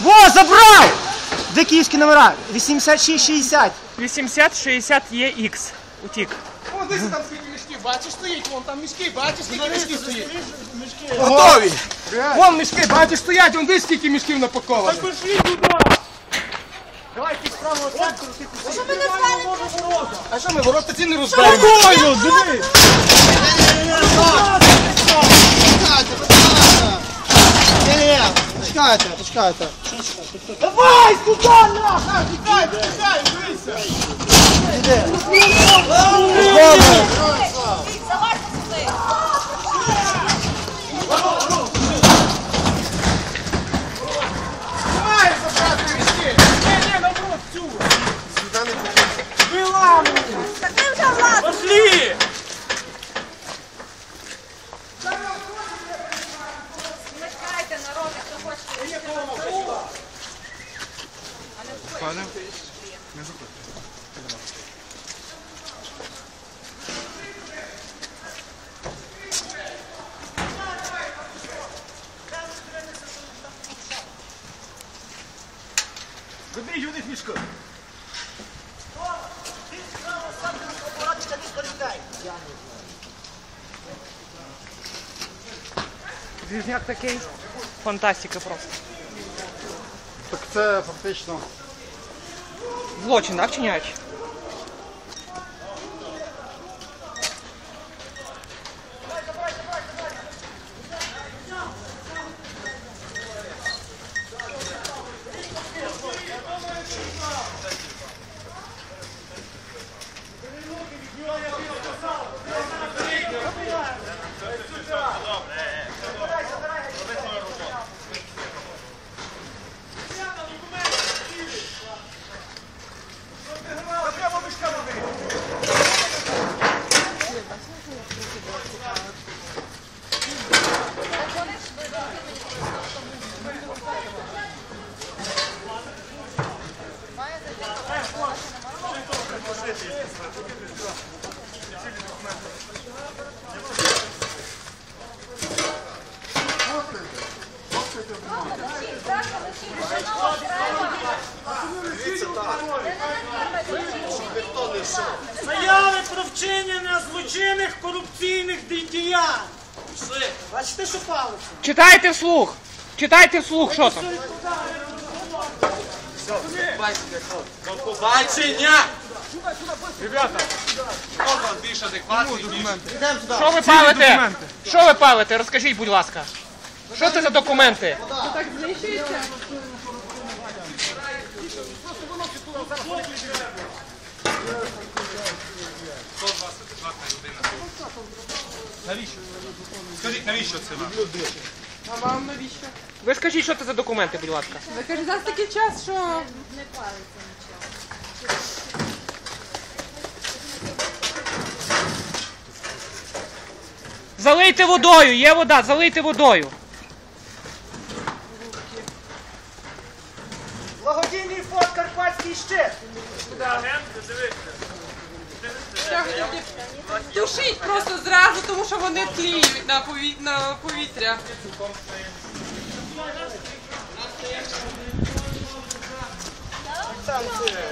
Во, забрав! Де київські номера? 8660. 80-60 є Утік. Вон десь там скільки мішків, бачиш, стоїть, вон там мішки, бачиш, скільки мішків стоїть. Готові! Вон мішки, бачиш, стоять, вон десь скільки мішків напаковано. Пошли туди! Що ви не станете? А що ми ворота ці не розберемо? Спокійно, диви! Почекайте, почекайте. Давай, сюди, нахуй! Давайте сюди. Маєш забрати мішки. Так ви вже влада. Пошли! Не чекайте народ, хто хоче. Куди юних мішків? Двіжняк такий. Фантастика просто. Так це фактично. Злочин, так, вчиняють? Заяви про вчинення злочинних корупційних діянь. Бачите, що палиться? Читайте вслух! Читайте вслух, що там. Побачення! Ребята, хто вам більш адекватний, ніж Що ви палите? Що ви палите? Розкажіть, будь ласка. Що це за документи? Навіщо? Скажіть, навіщо це вам? А вам навіщо? Ви скажіть, що це за документи, будь ласка. Ви кажете, зараз такий час, що не париться нічого. Залийте водою, є вода, залийте водою. Карпатський тушіть просто зразу, тому що вони тліють на, повітря.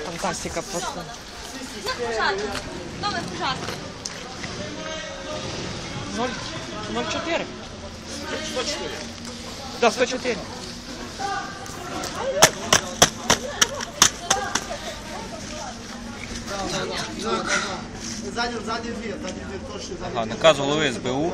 Фантастика просто. Номер пожарник. 04. 104. Да, 104. Задній наказ голови СБУ.